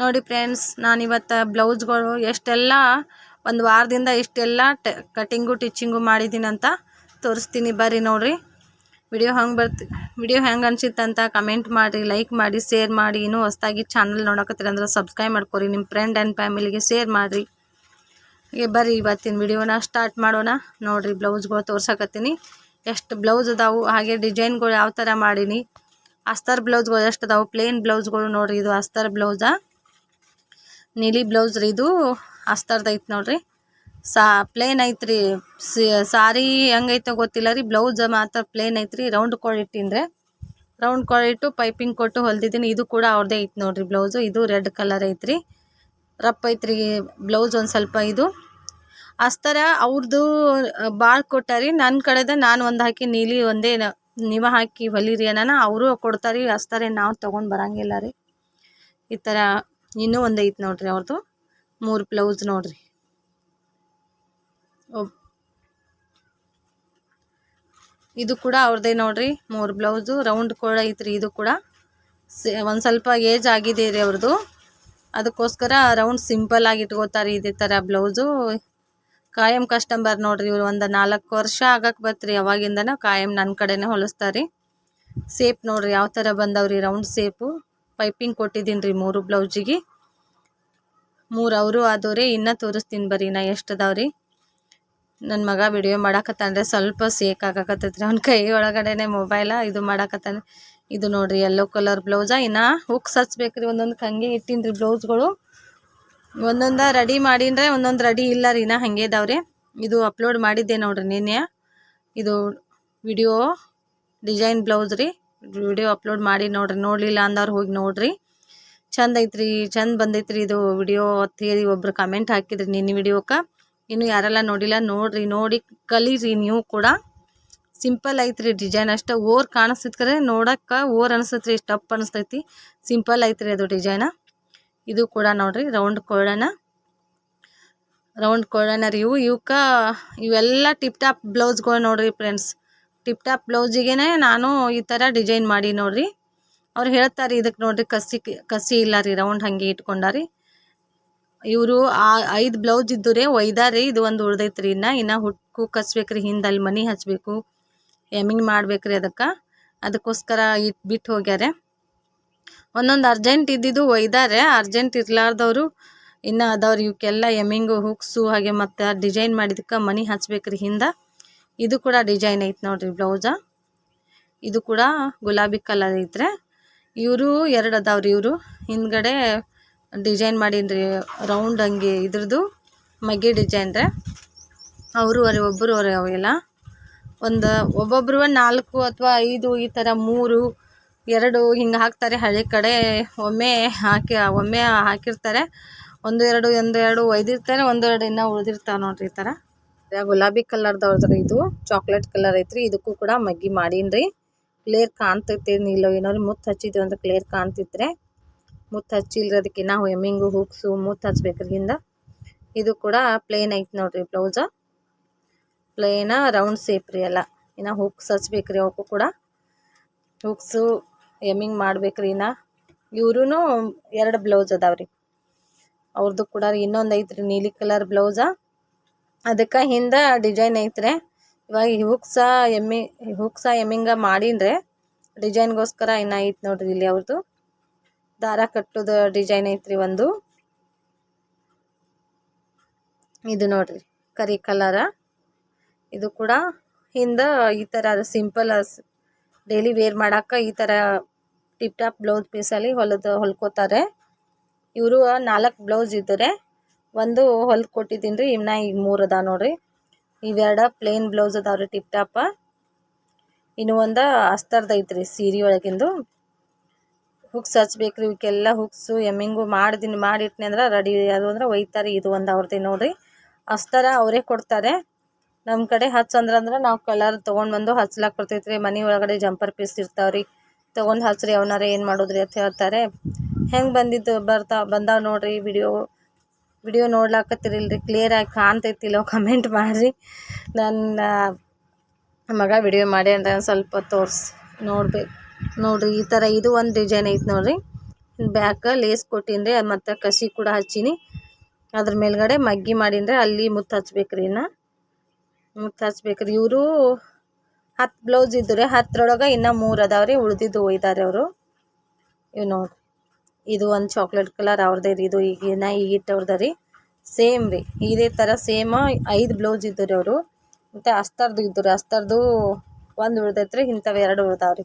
ನೋಡಿ ಫ್ರೆಂಡ್ಸ್, ನಾನಿವತ್ತು ಬ್ಲೌಸ್ಗಳು ಎಷ್ಟೆಲ್ಲ, ಒಂದು ವಾರದಿಂದ ಇಷ್ಟೆಲ್ಲ ಟ ಕಟಿಂಗು ಟಿಚ್ಚಿಂಗು ಮಾಡಿದ್ದೀನಿ ಅಂತ ತೋರಿಸ್ತೀನಿ ಬರ್ರಿ ನೋಡಿರಿ. ವಿಡಿಯೋ ಹಂಗೆ ಬರ್ತಿ, ವಿಡಿಯೋ ಹೆಂಗೆ ಅನ್ಸಿತ್ತಂತ ಕಮೆಂಟ್ ಮಾಡಿ ಲೈಕ್ ಮಾಡಿ ಶೇರ್ ಮಾಡಿ. ಇನ್ನೂ ಹೊಸ್ದಾಗಿ ಚಾನಲ್ ನೋಡಕತ್ತೀರಿ ಅಂದ್ರೆ ಸಬ್ಸ್ಕ್ರೈಬ್ ಮಾಡ್ಕೊರಿ. ನಿಮ್ಮ ಫ್ರೆಂಡ್ ಆ್ಯಂಡ್ ಫ್ಯಾಮಿಲಿಗೆ ಶೇರ್ ಮಾಡಿರಿ. ಹೀಗೆ ಬರ್ರಿ, ಇವತ್ತಿನ ವಿಡಿಯೋನ ಸ್ಟಾರ್ಟ್ ಮಾಡೋಣ. ನೋಡಿರಿ ಬ್ಲೌಸ್ಗಳು ತೋರ್ಸಕತ್ತೀನಿ. ಎಷ್ಟು ಬ್ಲೌಸ್ ಅದಾವು, ಹಾಗೆ ಡಿಸೈನ್ಗಳು ಯಾವ ಥರ ಮಾಡೀನಿ. ಅಸ್ತರ್ ಬ್ಲೌಸ್ಗಳು ಎಷ್ಟು ಅದಾವು ಪ್ಲೇನ್ ಬ್ಲೌಸ್ಗಳು ನೋಡಿರಿ. ಇದು ಅಸ್ತರ್ ಬ್ಲೌಸಾ? ನೀಲಿ ಬ್ಲೌಸ್ ರೀ ಇದು. ಅಸ್ತರ್ದು ಐತೆ ನೋಡ್ರಿ. ಸಾ ಪ್ಲೇನ್ ಐತ್ರಿ ಸಾರಿ ಹೆಂಗೈತೆ ಗೊತ್ತಿಲ್ಲ ರೀ. ಬ್ಲೌಸ್ ಮಾತ್ರ ಪ್ಲೇನ್ ಐತ್ರಿ ರೌಂಡ್ ಕೊಳಿಟ್ಟಿನ್ರೆ ರೌಂಡ್ ಕೊಳಿಟ್ಟು ಪೈಪಿಂಗ್ ಕೊಟ್ಟು ಹೊಲ್ದಿದ್ದೀನಿ ಇದು ಕೂಡ ಅವ್ರದೇ ಐತೆ ನೋಡ್ರಿ ಬ್ಲೌಸು. ಇದು ರೆಡ್ ಕಲರ್ ಐತ್ರಿ ರಪ್ ಐತ್ರಿ ಬ್ಲೌಸ್ ಒಂದು ಸ್ವಲ್ಪ ಇದು. ಅಸ್ತರ ಅವ್ರದ್ದು ಭಾಳ ಕೊಟ್ಟಾರಿ ನನ್ನ ಕಡೆದ ನಾನು ಒಂದು ಹಾಕಿ ನೀಲಿ ಒಂದೇ ನೀವ ಹಾಕಿ ಹೊಲಿರಿ ಅನ್ನೋಣ ಅವರು ಕೊಡ್ತಾರೆ ಅಸ್ತಾರೆ ನಾವು ತೊಗೊಂಡು ಬರಂಗಿಲ್ಲ ರೀ. ಈ ಥರ ಇನ್ನೂ ಒಂದು ಐತೆ ನೋಡ್ರಿ ಅವ್ರದ್ದು ಮೂರು ಬ್ಲೌಸ್ ನೋಡ್ರಿ. ಇದು ಕೂಡ ಅವ್ರದ್ದೇ ನೋಡ್ರಿ, ಮೂರು ಬ್ಲೌಸು ರೌಂಡ್ ಕೂಡ ಐತ್ರಿ ಇದು ಕೂಡ. ಒಂದು ಸ್ವಲ್ಪ ಏಜ್ ಆಗಿದೆ ರೀ ಅವ್ರದ್ದು ಅದಕ್ಕೋಸ್ಕರ ರೌಂಡ್ ಸಿಂಪಲ್ ಆಗಿ ಇಟ್ಕೋತಾರೆ ಇದೇ ಥರ ಬ್ಲೌಸು ಕಾಯಂ ಕಸ್ಟಮರ್ ನೋಡ್ರಿ ಇವ್ರು ಒಂದು ನಾಲ್ಕು ವರ್ಷ ಆಗಕ್ಕೆ ಬತ್ರಿ ಅವಾಗಿಂದನೂ ಕಾಯಂ ನನ್ನ ಕಡೆನೇ ಹೊಲಿಸ್ತಾರೆ. ಸೇಪ್ ನೋಡ್ರಿ ಯಾವ ಥರ ಬಂದವ್ರಿ ರೌಂಡ್ ಸೇಪು ಪೈಪಿಂಗ್ ಕೊಟ್ಟಿದ್ದೀನಿ ರೀ ಮೂರು ಬ್ಲೌಸಿಗೆ. ಮೂರು ಅವರು ಆದವ್ರಿ, ಇನ್ನೂ ತೋರಿಸ್ತೀನಿ ಬರ್ರಿ ನಾ ಎಷ್ಟು ಅದಾವ್ರಿ ನನ್ನ ಮಗ ವಿಡಿಯೋ ಮಾಡಾಕತ್ತಂದ್ರೆ ಸ್ವಲ್ಪ ಸೇಕ್ ಆಗಾಕತ್ತೈತ್ರಿ. ಅವ್ನ ಕೈ ಒಳಗಡೆನೆ ಮೊಬೈಲ ಇದು ಮಾಡಾಕತ್ತಂದ್ರೆ ಇದು ನೋಡ್ರಿ ಯೆಲ್ಲೋ ಕಲರ್ ಬ್ಲೌಸ ಇನ್ನು ಹುಕ್ಸ್ ಹಚ್ಬೇಕ್ರಿ ಒಂದೊಂದು ಹಂಗೆ ಇಟ್ಟಿನ್ರಿ ಬ್ಲೌಸ್ಗಳು ಒಂದೊಂದ ರೆಡಿ ಮಾಡಿನ್ರೆ ಒಂದೊಂದು ರೆಡಿ ಇಲ್ಲ ರೀ ನಾ ಹಂಗೆ ಇದಾವ್ರಿ ಇದು ಅಪ್ಲೋಡ್ ಮಾಡಿದ್ದೆ ನೋಡ್ರಿ ನಿನ್ನೆ. ಇದು ವಿಡಿಯೋ ಡಿಸೈನ್ ಬ್ಲೌಸ್ ರೀ. ವಿಡಿಯೋ ಅಪ್ಲೋಡ್ ಮಾಡಿ ನೋಡ್ರಿ. ನೋಡಲಿಲ್ಲ ಅಂದವ್ರು ಹೋಗಿ ನೋಡ್ರಿ. ಚಂದ ಐತ್ರಿ, ಚಂದ ಬಂದೈತ್ರಿ ಇದು ವಿಡಿಯೋ ಹೇಳಿ ಒಬ್ರು ಕಮೆಂಟ್ ಹಾಕಿದ್ರಿ ನಿನ್ನ ವಿಡಿಯೋಕ್ಕೆ ಇನ್ನು ಯಾರೆಲ್ಲ ನೋಡಿಲ್ಲ ನೋಡ್ರಿ, ನೋಡಿ ಕಲೀರಿ ನೀವು ಕೂಡ. ಸಿಂಪಲ್ ಐತ್ರಿ ಡಿಸೈನ್ ಅಷ್ಟೇ. ಓರ್ ಕಾಣಿಸ್ತೈತಿ ಕರೆ, ನೋಡಕ್ಕೆ ಓರ್ ಅನಿಸ್ತೈತ್ರಿ ಟಪ್ ಅನಿಸ್ತೈತಿ. ಸಿಂಪಲ್ ಐತ್ರಿ ಅದು ಡಿಸೈನ ಇದು ಕೂಡ ನೋಡ್ರಿ ರೌಂಡ್ ಕೋಳನ. ರೌಂಡ್ ಕೋಳನ ರೀ ಇವು. ಇವಕ್ಕೆ ಇವೆಲ್ಲ ಟಿಪ್ ಟಾಪ್ ಬ್ಲೌಸ್ಗಳು ನೋಡ್ರಿ ಫ್ರೆಂಡ್ಸ್ ಟಿಪ್ ಟಾಪ್ ಬ್ಲೌಸಿಗೆ ನಾನು ಈ ಥರ ಡಿಸೈನ್ ಮಾಡಿ ನೋಡ್ರಿ. ಅವ್ರು ಹೇಳ್ತಾರೆ ಇದಕ್ಕೆ ನೋಡ್ರಿ ಕಸಿ ಕಸಿ ಇಲ್ಲ ರೀ, ರೌಂಡ್ ಹಾಗೆ ಇಟ್ಕೊಂಡಾರಿ. ಇವರು ಆ ಐದು ಬ್ಲೌಸ್ ಇದ್ದು ರೀ, ಒಯ್ದಾರಿ ಇದು ಒಂದು ಉಳ್ದೈತ್ರಿ ಇನ್ನು. ಇನ್ನು ಹುಟ್ಟು ಕಸ್ಬೇಕ್ರಿ ಹಿಂದೆ ಅಲ್ಲಿ ಮನಿ ಹಚ್ಬೇಕು ಎಮ್ಮಿಂಗ್ ಮಾಡ್ಬೇಕ್ರಿ ಅದಕ್ಕೆ. ಅದಕ್ಕೋಸ್ಕರ ಇಟ್ಟು ಬಿಟ್ಟು ಹೋಗ್ಯಾರೆ. ಒಂದೊಂದು ಅರ್ಜೆಂಟ್ ಇದ್ದಿದ್ದು ಒಯ್ದಾರೆ, ಅರ್ಜೆಂಟ್ ಇರಲಾರ್ದವರು ಇನ್ನು ಅದವ್ರು ಇವಕ್ಕೆಲ್ಲ ಎಮ್ಮಿಂಗು ಹುಕ್ಸು ಹಾಗೆ ಮತ್ತು ಡಿಸೈನ್ ಮಾಡಿದಕ್ಕೆ ಮನಿ ಹಚ್ಬೇಕ್ರಿ ಹಿಂದೆ. ಇದು ಕೂಡ ಡಿಸೈನ್ ಐತೆ ನೋಡ್ರಿ ಬ್ಲೌಸ. ಇದು ಕೂಡ ಗುಲಾಬಿ ಕಲರ್ ಐತ್ರೆ. ಇವರು ಎರಡು ಅದಾವ್ರಿ ಇವರು. ಹಿಂದ್ಗಡೆ ಡಿಸೈನ್ ಮಾಡೀನ್ರಿ ರೌಂಡ್ ಹಂಗೆ ಇದ್ರದ್ದು ಮಗ್ಗಿ ಡಿಸೈನ್ ರೀ. ಅವರು ಅವ್ರಿ ಒಬ್ಬರು ಅವ್ರಿ ಅವೆಲ್ಲ ಒಂದು ಒಬ್ಬೊಬ್ರು ನಾಲ್ಕು ಅಥವಾ ಐದು ಈ ಥರ ಮೂರು, ಎರಡು ಹಿಂಗೆ ಹಾಕ್ತಾರೆ. ಹಳೆ ಕಡೆ ಒಮ್ಮೆ ಹಾಕಿ, ಒಮ್ಮೆ ಹಾಕಿರ್ತಾರೆ. ಒಂದು ಎರಡು ಒಂದು ಎರಡು ಒಯ್ದಿರ್ತಾರೆ. ಒಂದು ಎರಡು ಇನ್ನೂ ಉಳಿದಿರ್ತಾವೆ ನೋಡ್ರಿ ಈ ಥರ ಗುಲಾಬಿ ಕಲರ್ದವ್ರದ್ರಿ ಇದು, ಚಾಕ್ಲೇಟ್ ಕಲರ್ ಐತ್ರಿ. ಇದಕ್ಕೂ ಕೂಡ ಮಗ್ಗಿ ಮಾಡೀನ್ರಿ. ಕ್ಲಿಯರ್ ಕಾಣ್ತೈತಿ. ನೀಲೋ ಏನೋ ಮುತ್ತು ಹಚ್ಚಿದ್ವಿ ಅಂದ್ರೆ ಕ್ಲಿಯರ್ ಕಾಣ್ತಿದ್ರೆ ಮುತ್ತು ಹಚ್ಚಿಲ್ರಿ ಅದಕ್ಕೆ ನಾವು ಎಮ್ಮಿಂಗು ಹುಕ್ಸು ಮುತ್ತು ಹಚ್ಬೇಕ್ರಿ ಹಿಂದ. ಇದು ಕೂಡ ಪ್ಲೇನ್ ಐತಿ ನೋಡ್ರಿ ಬ್ಲೌಸ ಪ್ಲೇನ ರೌಂಡ್ ಸೇಪ್ ರೀ ಎಲ್ಲ. ಇನ್ನು ಹುಕ್ಸ್ ಹಚ್ಬೇಕ್ರಿ ಅವಕ್ಕೂ ಕೂಡ. ಹುಕ್ಸು ಎಮ್ಮಿಂಗ್ ಮಾಡ್ಬೇಕ್ರಿ ಇನ್ನು. ಇವ್ರೂ ಎರಡು ಬ್ಲೌಸ್ ಅದಾವ್ರಿ. ಅವ್ರದ್ದು ಕೂಡ ಇನ್ನೊಂದು ಐತ್ರಿ ನೀಲಿ ಕಲರ್ ಬ್ಲೌಸ ಅದಕ್ಕೆ ಹಿಂದೆ ಡಿಸೈನ್ ಐತ್ರಿ. ಇವಾಗ ಈ ಹುಕ್ಸ ಎಮ್ಮಿ ಹುಕ್ಸ ಎಮ್ಮಿಂಗ ಮಾಡಿನ್ರಿ. ಡಿಸೈನ್ಗೋಸ್ಕರ ಇನ್ನು ಐತೆ ನೋಡ್ರಿ ಇಲ್ಲಿ ಅವ್ರದ್ದು ದಾರ ಕಟ್ಟೋದ ಡಿಸೈನ್ ಐತ್ರಿ ಒಂದು. ಇದು ನೋಡ್ರಿ, ಕರಿ ಕಲರ ಇದು ಕೂಡ ಹಿಂದೆ ಈ ಥರ ಸಿಂಪಲ್ ಡೈಲಿ ವೇರ್ ಮಾಡಕ್ಕೆ ಈ ಥರ ಟಿಪ್ ಟಾಪ್ ಬ್ಲೌಸ್ ಪೀಸಲ್ಲಿ ಹೊಲದ ಹೊಲ್ಕೋತಾರೆ. ಇವರು ನಾಲ್ಕು ಬ್ಲೌಸ್ ಇದ್ದಾರೆ. ಒಂದು ಹೊಲ್ದು ಕೊಟ್ಟಿದ್ದೀನಿ ರೀ ಇನ್ನು ಈಗ ಮೂರು ಅದಾವ ನೋಡಿರಿ. ಇವೆರಡು ಪ್ಲೇನ್ ಬ್ಲೌಸ್ ಅದಾವ್ರಿ ಟಿಪ್ ಟಾಪ ಇನ್ನು ಒಂದು ಅಸ್ತರ್ದು ಐತ್ರಿ ಸೀರೆ ಒಳಗಿಂದು. ಹುಕ್ಸ್ ಹಚ್ಬೇಕ್ರಿ ಇವಕ್ಕೆಲ್ಲ ಹುಕ್ಸು ಎಮ್ಮಿಂಗು ಮಾಡ್ದಿನಿ, ಮಾಡಿಟ್ನಿ ಅಂದ್ರೆ ರೆಡಿ ಅದು ಅಂದ್ರೆ ಒಯ್ತಾರೆ ಇದು ಒಂದು ಅವ್ರದ್ದು ನೋಡಿರಿ. ಅಸ್ತರ ಅವರೇ ಕೊಡ್ತಾರೆ. ನಮ್ಮ ಕಡೆ ಹಚ್ಚಂದ್ರೆ ಅಂದ್ರೆ ಅಂದ್ರೆ ನಾವು ಕಲರ್ ತೊಗೊಂಡು ಬಂದು ಹಚ್ಲಾಕ್ ಬರ್ತೈತ್ರಿ ಮನೆ ಒಳಗಡೆ ಜಂಪರ್ ಪೀಸ್ ಇರ್ತಾವ್ರಿ ತೊಗೊಂಡು ಹಚ್ರಿ ಅವನಾರ ಏನು ಮಾಡೋದ್ರಿ ಅಂತ ಹೇಳ್ತಾರೆ. ಹೆಂಗೆ ಬಂದಿದ್ದು, ಬರ್ತಾ, ಬಂದಾವ ನೋಡಿರಿ ವಿಡಿಯೋ ವಿಡಿಯೋ ನೋಡ್ಲಾಕತ್ತಿರಿಲ್ರಿ? ಕ್ಲಿಯರಾಗಿ ಕಾಣ್ತೈತಿಲ್ಲೋ ಕಮೆಂಟ್ ಮಾಡಿರಿ. ನನ್ನ ಮಗ ವಿಡಿಯೋ ಮಾಡಿ ಅಂದ್ರೆ ಸ್ವಲ್ಪ ತೋರಿಸಿ, ನೋಡ್ಬೇಕು. ನೋಡ್ರಿ, ಈ ಥರ ಇದು ಒಂದು ಡಿಸೈನ್ ಐತೆ ನೋಡ್ರಿ. ಬ್ಯಾಕ ಲೇಸ್ ಕೊಟ್ಟಿನ್ರಿ ಮತ್ತು ಕಸಿ ಕೂಡ ಹಚ್ಚೀನಿ. ಅದ್ರ ಮೇಲ್ಗಡೆ ಮಗ್ಗಿ ಮಾಡೀನ್ರಿ, ಅಲ್ಲಿ ಮುತ್ತು ಹಚ್ಬೇಕ್ರಿ ಇನ್ನು. ಮುತ್ತು ಹಚ್ಬೇಕ್ರಿ. ಇವರು ಹತ್ತು ಬ್ಲೌಸ್ ಇದ್ದು ಹತ್ತರೊಳಗೆ ಇನ್ನೂ ಮೂರು ಅದಾವ್ರಿ, ಉಳ್ದಿದ್ದು ಒಯ್ದಾರೆ ಅವರು. ಇವು ನೋಡ್ರಿ. ಇದು ಒಂದು ಚಾಕ್ಲೇಟ್ ಕಲರ್ ಅವ್ರದ್ದೇ ರೀ, ಇದು ಈಗಿನ ಈಗ ಇಟ್ಟವ್ರದ ರೀ. ಸೇಮ್ ರೀ, ಇದೇ ಥರ ಸೇಮ ಐದು ಬ್ಲೌಸ್ ಇದ್ದು ರೀ ಅವರು. ಮತ್ತು ಅಸ್ತರ್ದು ಇದ್ದು ರೀ ಅಸ್ತರ್ದು ಒಂದು ಉಳ್ದೈತ್ರಿ, ಇಂಥವು ಎರಡು ಉಳ್ದಾವ್ರಿ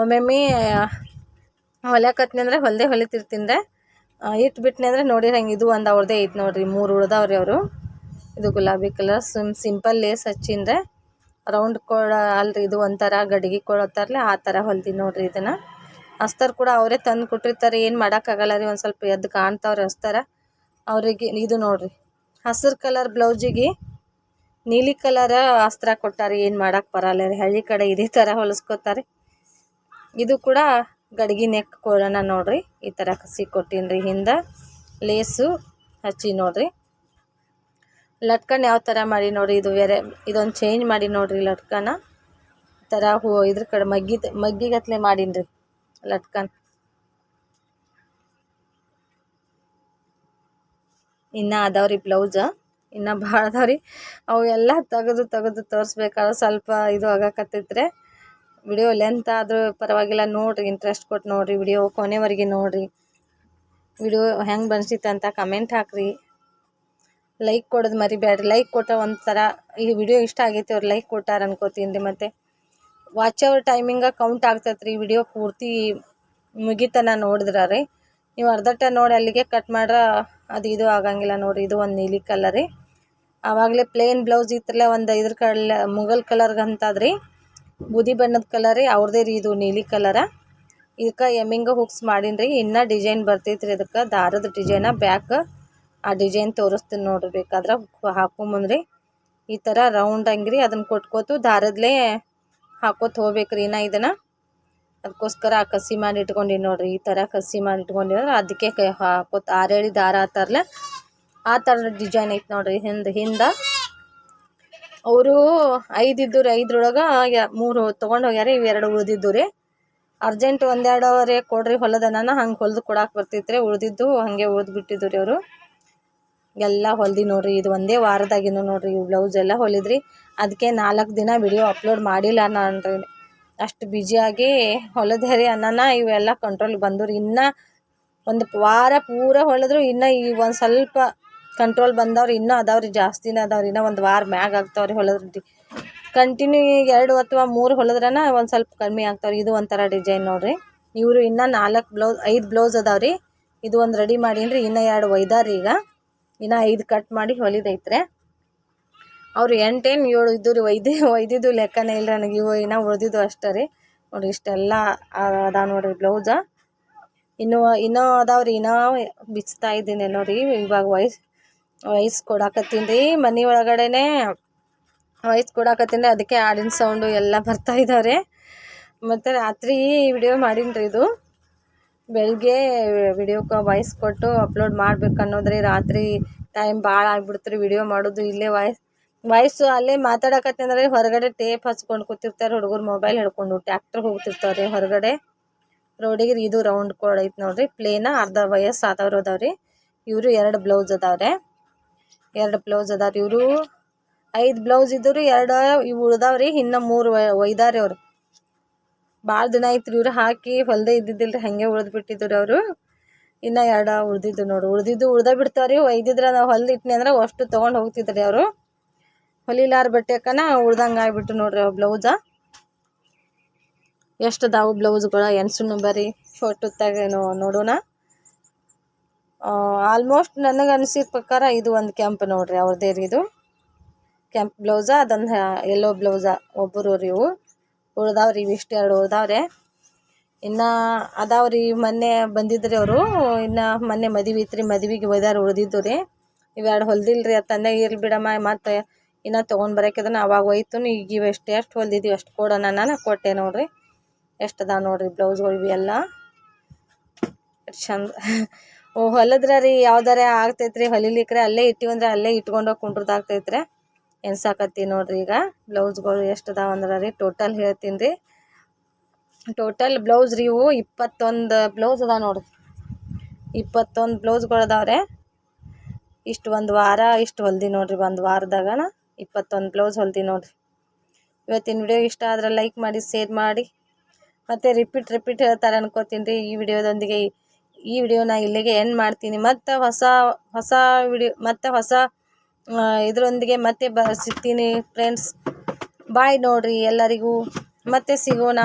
ಒಮ್ಮೊಮ್ಮೆ ಹೊಲ್ಯಾಕತ್ನಿ ಅಂದರೆ ಹೊಲ್ದೇ ಹೊಲಿತಿರ್ತೀನಿ ಇಟ್ಟು ಇಟ್ಬಿಟ್ನಿ ಅಂದರೆ ನೋಡಿ ಹಂಗೆ ಇದು ಒಂದು ಅವ್ರದ್ದೇ ಐತೆ ನೋಡಿರಿ, ಮೂರು ಉಳ್ದಾವ್ರಿ ಅವರು. ಇದು ಗುಲಾಬಿ ಕಲರ್ ಸಿಮ್ ಸಿಂಪಲ್ ಲೇಸ್ ಹಚ್ಚಿಂದ್ರೆ ರೌಂಡ್ ಕೊಡ ಅಲ್ರಿ, ಇದು ಒಂಥರ ಗಡಿಗೆ ಕೊಳತ್ತಾರಲ್ಲ ಆ ಥರ ಹೊಲ್ದಿ ನೋಡಿರಿ ಇದನ್ನು. ಅಸ್ತರ್ ಕೂಡ ಅವರೇ ತಂದು ಕೊಟ್ಟಿರ್ತಾರೆ. ಏನು ಮಾಡೋಕ್ಕಾಗಲ್ಲ ರೀ, ಒಂದು ಸ್ವಲ್ಪ ಎದ್ದು ಕಾಣ್ತಾವ್ರೆ ಅಸ್ತರ. ಅವರಿಗೆ ಇದು ನೋಡಿರಿ, ಹಸಿರು ಕಲರ್ ಬ್ಲೌಸಿಗೆ ನೀಲಿ ಕಲರ್ ಅಸ್ತ್ರ ಕೊಟ್ಟಾರೆ. ಏನು ಮಾಡೋಕೆ ಬರಲ್ಲ ರೀ, ಹಳ್ಳಿ ಕಡೆ ಇದೇ ಥರ ಹೊಲಿಸ್ಕೊತಾರೆ. ಇದು ಕೂಡ ಗಡ್ಗಿ ನೆಕ್ ಕೊಡೋಣ ನೋಡಿರಿ, ಈ ಥರ ಕಸಿ ಕೊಟ್ಟೀನಿ ಹಿಂದೆ ಲೇಸು ಹಚ್ಚಿ ನೋಡಿರಿ. ಲಟ್ಕನ್ ಯಾವ ಥರ ಮಾಡಿ ನೋಡಿರಿ, ಇದು ಬೇರೆ, ಇದೊಂದು ಚೇಂಜ್ ಮಾಡಿ ನೋಡಿರಿ ಲಟ್ಕನ. ಈ ಥರ ಹೂ ಇದ್ರ ಕಡೆ ಮಗ್ಗಿ ಮಗ್ಗಿಗತ್ಲೆ ಮಾಡೀನಿ ರೀ ಲಟ್ಕನ್ ಇನ್ನ ಅದಾವ್ರಿ ಬ್ಲೌಸ್ ಇನ್ನ ಭಾಳ ಅದಾವ್ರಿ. ಅವು ಎಲ್ಲ ತೆಗೆದು ತೆಗೆದು ತೋರಿಸ್ಬೇಕಾದ್ರೆ ಸ್ವಲ್ಪ ಇದು ಆಗಕತ್ತಿದ್ರೆ ವಿಡಿಯೋ ಲೆಂತ್ ಆದರೂ ಪರವಾಗಿಲ್ಲ. ನೋಡಿರಿ ಇಂಟ್ರೆಸ್ಟ್ ಕೊಟ್ಟು ನೋಡಿರಿ. ವಿಡಿಯೋ ಕೊನೆವರೆಗೆ ನೋಡಿರಿ. ವಿಡಿಯೋ ಹೆಂಗೆ ಬನ್ಸಿತ್ತು ಅಂತ ಕಮೆಂಟ್ ಹಾಕ್ರಿ. ಲೈಕ್ ಕೊಡೋದು ಮರಿಬೇಡ್ರಿ ಲೈಕ್ ಕೊಟ್ಟ ಒಂಥರ ಈ ವಿಡಿಯೋ ಇಷ್ಟ ಆಗೈತೆ, ಅವ್ರು ಲೈಕ್ ಕೊಟ್ಟಾರ ಅನ್ಕೋತೀನಿ ರೀ ಮತ್ತು. ವಾಚ್ ಅವರ್ ಟೈಮಿಂಗ ಕೌಂಟ್ ಆಗ್ತೈತೆ ರೀ ವಿಡಿಯೋ ಪೂರ್ತಿ ಮುಗಿತನ ನೋಡಿದ್ರೆ ರೀ ನೀವು ಅರ್ಧಟ ನೋಡಿ ಅಲ್ಲಿಗೆ ಕಟ್ ಮಾಡ್ರೆ ಅದು ಇದು ಆಗಂಗಿಲ್ಲ ನೋಡಿರಿ. ಇದು ಒಂದು ನೀಲಿ ಕಲರ್ ರೀ. ಆವಾಗಲೇ ಪ್ಲೇನ್ ಬ್ಲೌಸ್ ಇತ್ತಲ್ಲ ಒಂದು ಇದ್ರ ಕಲ್ಲ ಮುಗಲ್ ಕಲರ್ಗೆ ಅಂತದ್ರಿ. ಬೂದಿ ಬಣ್ಣದ ಕಲರ್ ರೀ. ಅವ್ರದೇ ರೀ ಇದು ನೀಲಿ ಕಲರ ಇದಕ್ಕೆ ಎಮ್ಮಿಂಗ ಹುಕ್ಸ್ ಮಾಡೀನಿ ರೀ ಇನ್ನೂ ಡಿಸೈನ್ ಬರ್ತೈತೆ ರೀ ಅದಕ್ಕೆ ದಾರದ ಡಿಸೈನ ಬ್ಯಾಕ್ ಆ ಡಿಸೈನ್ ತೋರಿಸ್ತೀನಿ ನೋಡ್ರಿ ಬೇಕಾದ್ರೆ ಹಾಕೊಂಬಂದ್ರಿ ಈ ಥರ ರೌಂಡ್ ಹಂಗ್ರಿ ಅದನ್ನು ಕೊಟ್ಕೋತು ದಾರದಲ್ಲೇ ಹಾಕೋತ ಹೋಗ್ಬೇಕ್ರಿ ನಾ ಇದನ್ನು. ಅದಕ್ಕೋಸ್ಕರ ಆ ಕಸಿ ಮಾಡಿ ಇಟ್ಕೊಂಡಿನಿ ನೋಡ್ರಿ, ಈ ಥರ ಕಸಿ ಮಾಡಿ ಇಟ್ಕೊಂಡಿದ್ರೆ ಅದಕ್ಕೆ ಕೈ ಹಾಕೋತ ಆರೇಳಿ ದಾರ ಆತಾರಲ್ಲ ಆ ಥರದ ಡಿಸೈನ್ ಐತೆ ನೋಡ್ರಿ ಹಿಂದೆ ಹಿಂದೆ. ಅವರು ಐದು ಇದ್ದು ರೀ ಐದ್ರೊಳಗೆ ಮೂರು ತೊಗೊಂಡು ಹೋಗ್ಯಾರ, ಇವು ಎರಡು ಉಳ್ದಿದ್ದು ರೀ ಅರ್ಜೆಂಟ್ ಒಂದೆರಡು ಅವರೇ ಕೊಡ್ರಿ ಹೊಲದನ ಹಂಗೆ ಹೊಲ್ದು ಕೊಡಕ್ಕೆ ಬರ್ತೈತ್ರಿ, ಉಳಿದಿದ್ದು ಹಾಗೆ ಉಳ್ದು ಬಿಟ್ಟಿದ್ದು ರೀ ಅವರು. ಎಲ್ಲ ಹೊಲ್ದು ನೋಡಿರಿ, ಇದು ಒಂದೇ ವಾರದಾಗಿನ ನೋಡಿರಿ, ಇವು ಬ್ಲೌಸ್ ಎಲ್ಲ ಹೊಲಿದ್ರಿ. ಅದಕ್ಕೆ ನಾಲ್ಕು ದಿನ ವಿಡಿಯೋ ಅಪ್ಲೋಡ್ ಮಾಡಿಲ್ಲ ನಾನು ಅಷ್ಟು ಬ್ಯುಸಿಯಾಗಿ ಹೊಲದ ರೀ ಅನ್ನನ ಇವೆಲ್ಲ ಕಂಟ್ರೋಲ್ ಬಂದರು. ಇನ್ನೂ ಒಂದು ವಾರ ಪೂರ ಹೊಲಿದ್ರು, ಇನ್ನೂ ಈ ಒಂದು ಸ್ವಲ್ಪ ಕಂಟ್ರೋಲ್ ಬಂದವ್ರು ಇನ್ನೂ ಅದಾವ್ರಿ, ಜಾಸ್ತಿನೇ ಅದಾವ್ರಿ. ಇನ್ನೂ ಒಂದು ವಾರ ಮ್ಯಾಗ ಆಗ್ತಾವ್ರಿ ಹೊಲದ್ರಿ. ಕಂಟಿನ್ಯೂ ಎರಡು ಅಥವಾ ಮೂರು ಹೊಲದ್ರನ ಒಂದು ಸ್ವಲ್ಪ ಕಮ್ಮಿ ಆಗ್ತಾವ್ರಿ. ಇದು ಒಂಥರ ಡಿಸೈನ್ ನೋಡಿರಿ. ಇವರು ಇನ್ನೂ ನಾಲ್ಕು ಬ್ಲೌಸ್ ಐದು ಬ್ಲೌಸ್ ಅದಾವ್ರಿ. ಇದು ಒಂದು ರೆಡಿ ಮಾಡೀನಿ ರೀ ಇನ್ನೂ ಎರಡು ಒಯ್ದಾರ್ರಿ ಈಗ ಇನ್ನು ಐದು ಕಟ್ ಮಾಡಿ ಹೊಲಿದೈತ್ರೆ. ಅವರು ಎಂಟೇನು, ಏಳು ಇದ್ದು ರೀ ಒಯ್ದು ಒಯ್ದಿದ್ದು ಲೆಕ್ಕನೇ ಇಲ್ಲ ನನಗೆ. ಇವು ಇನ್ನೂ ಉಳಿದಿದ್ದು ಅಷ್ಟೇ ರೀ. ನೋಡಿ ಇಷ್ಟೆಲ್ಲ ಅದಾವ ನೋಡಿರಿ ಬ್ಲೌಸ ಇನ್ನೂ ಇನ್ನೂ ಅದಾವ್ರಿ ಇನ್ನೂ ಬಿಚ್ತಾ ಇದ್ದೀನಿ ನೋಡಿ ಇವಾಗ ವಯಸ್ಸು ವಯಸ್ಸು ಕೊಡಾಕತ್ತೀನಿ ರೀ. ಮನೆ ಒಳಗಡೆನೇ ವಯಸ್ಸು ಕೊಡಾಕತ್ತೀನಿ ಅದಕ್ಕೆ ಹಾಡಿನ ಸೌಂಡು ಎಲ್ಲ ಬರ್ತಾ ಇದ್ದಾರೆ ಮತ್ತು ರಾತ್ರಿ ವಿಡಿಯೋ ಮಾಡೀನಿ ರೀ ಇದು. ಬೆಳಗ್ಗೆ ವಿಡಿಯೋಕ್ಕೆ ವಾಯ್ಸ್ ಕೊಟ್ಟು ಅಪ್ಲೋಡ್ ಮಾಡ್ಬೇಕು ಅನ್ನೋದ್ರಿ ರಾತ್ರಿ ಟೈಮ್ ಭಾಳ ಆಗ್ಬಿಡ್ತು ರೀ ವಿಡಿಯೋ ಮಾಡೋದು. ಇಲ್ಲೇ ವಾಯ್ಸ್ ವಾಯ್ಸು ಅಲ್ಲೇ ಮಾತಾಡಕತ್ತೀನಿ ಅಂದ್ರೆ ಹೊರಗಡೆ ಟೇಪ್ ಹಚ್ಕೊಂಡು ಕೂತಿರ್ತಾರೆ ಹುಡುಗರು ಮೊಬೈಲ್ ಹಿಡ್ಕೊಂಡು. ಟ್ಯಾಕ್ಟ್ರ್ ಹೋಗ್ತಿರ್ತಾರೆ ಹೊರಗಡೆ. ರೋಡಿಗೆ ಇದು ರೌಂಡ್ ಕೋಡ್ ಐತೆ ನೋಡ್ರಿ. ಪ್ಲೇನ ಅರ್ಧ ವಯಸ್ಸು ಆದವ್ರು ಅದಾವ್ರಿ. ಇವರು ಎರಡು ಬ್ಲೌಸ್ ಅದಾವ್ರೆ. ಎರಡು ಬ್ಲೌಸ್ ಅದಾವ್ರಿ ಇವರು ಐದು ಬ್ಲೌಸ್ ಇದ್ದವ್ರಿ ಎರಡು ಇವು ಉಳ್ದಾವ್ರಿ. ಇನ್ನ ಮೂರು ಒಯ್ದಾರಿ ಅವ್ರು. ಭಾಳ ದಿನ ಆಯ್ತು ರೀ ಇವ್ರು ಹಾಕಿ ಹೊಲ್ದೇ ಇದ್ದಿದ್ದಿಲ್ಲ ರೀ ಹಾಗೆ ಉಳ್ದು ಬಿಟ್ಟಿದ್ರು ಅವರು. ಇನ್ನು ಎರಡು ಉಳ್ದಿದ್ದು ನೋಡು, ಉಳ್ದಿದ್ದು ಉಳ್ದ ಬಿಡ್ತಾವ್ರಿ, ಒಯ್ದಿದ್ರೆ ನಾವು ಹೊಲ್ದು ಇಟ್ನಿ ಅಂದ್ರೆ ಅಷ್ಟು ತೊಗೊಂಡು ರೀ ಅವರು. ಹೊಲಿಲಾರ ಬಟ್ಟೆಕನ ಉಳ್ದಂಗೆ ಆಗ್ಬಿಟ್ಟು ನೋಡ್ರಿ ಬ್ಲೌಸ. ಎಷ್ಟು ಅದಾವು ಬ್ಲೌಸ್ಗಳು ಎನ್ಸುನು ಬರೀ ಫೋಟೋತ್ತಾಗ ನೋಡೋಣ. ಆಲ್ಮೋಸ್ಟ್ ನನಗೆ ಅನಿಸಿದ ಪ್ರಕಾರ ಇದು ಒಂದು ಕೆಂಪ್ ನೋಡ್ರಿ ಅವ್ರದ್ದೇ ರೀ ಇದು. ಕೆಂಪ್ ಬ್ಲೌಸ, ಅದೊಂದು ಎಲ್ಲೋ ಬ್ಲೌಸ ಒಬ್ಬರು ರೀ ಇವು. ಉಳ್ದಾವ್ರಿ ಇವಿಷ್ಟು ಎರಡು ಉಳ್ದಾವ್ರೆ. ಇನ್ನು ಅದಾವ್ರಿ ಮೊನ್ನೆ ಬಂದಿದ್ರಿ ಅವರು, ಇನ್ನು ಮೊನ್ನೆ ಮದುವೆ ಇತ್ತು ಮದುವೆಗೆ ಒಯ್ದಾರ ಉಳ್ದಿದ್ದು ರೀ ಇವೆರಡು ಹೊಲ್ದಿಲ್ಲ ರೀ ತಂದೆ ಇರ್ಲಿ ಬಿಡಮ್ಮ, ಮತ್ತು ಇನ್ನು ತೊಗೊಂಡು ಬರೋಕಿದ್ರೆ ಅವಾಗ ಹೋಯ್ತು ಈಗ ಇವೆಷ್ಟು ಎಷ್ಟು ಹೊಲ್ದಿದ್ದೀವಿ ಅಷ್ಟು ಕೊಡೋಣ ನಾನು ಕೊಟ್ಟೆ ನೋಡಿರಿ. ಎಷ್ಟು ಅದಾವೆ ನೋಡಿರಿ ಬ್ಲೌಸ್ಗಳು ಇವೆಲ್ಲ ಚಂದ. ಓ ಹೊಲದ್ರ ರೀ ಯಾವ್ದಾರ ಆಗ್ತೈತ್ರಿ, ಹೊಲಿಲಿಕ್ರೆ ಅಲ್ಲೇ ಇಟ್ಟಿವಂದ್ರೆ ಅಲ್ಲೇ ಇಟ್ಕೊಂಡು ಕುಂಡ್ರದ್ದು ಆಗ್ತೈತ್ರಿ ಎಣ್ಸಾಕತ್ತಿ ನೋಡ್ರಿ ಈಗ. ಬ್ಲೌಸ್ಗಳು ಎಷ್ಟು ಅದಾವ ಅಂದ್ರೆ ರೀ ಟೋಟಲ್ ಹೇಳ್ತೀನಿ ರೀ. ಟೋಟಲ್ ಬ್ಲೌಸ್ ರೀ ಇವು ಇಪ್ಪತ್ತೊಂದು ಬ್ಲೌಸ್ ಅದಾವ ನೋಡ್ರಿ. ಇಪ್ಪತ್ತೊಂದು ಬ್ಲೌಸ್ಗಳು ಅದಾವ್ರೆ ಇಷ್ಟು ಒಂದು ವಾರ, ಇಷ್ಟು ಹೊಲ್ದಿ ನೋಡ್ರಿ ಒಂದು ವಾರದಾಗಣ ಇಪ್ಪತ್ತೊಂದು ಬ್ಲೌಸ್ ಹೊಲ್ದಿ ನೋಡ್ರಿ. ಇವತ್ತಿನ ವಿಡಿಯೋ ಇಷ್ಟ ಆದ್ರೆ ಲೈಕ್ ಮಾಡಿ ಶೇರ್ ಮಾಡಿ. ಮತ್ತು ರಿಪೀಟ್ ರಿಪೀಟ್ ಹೇಳ್ತಾರೆ ಅನ್ಕೋತೀನಿ ರೀ ಈ ವಿಡಿಯೋದೊಂದಿಗೆ ಈ ವಿಡಿಯೋನ ಇಲ್ಲಿಗೆ ಎಂಡ್ ಮಾಡ್ತೀನಿ. ಮತ್ತು ಹೊಸ ಹೊಸ ವಿಡಿಯೋ ಮತ್ತು ಹೊಸ ಇದರೊಂದಿಗೆ ಮತ್ತೆ ಬ ಸಿಗ್ತೀನಿ ಫ್ರೆಂಡ್ಸ್ ಬಾಯ್ ನೋಡಿರಿ ಎಲ್ಲರಿಗೂ. ಮತ್ತೆ ಸಿಗೋಣ.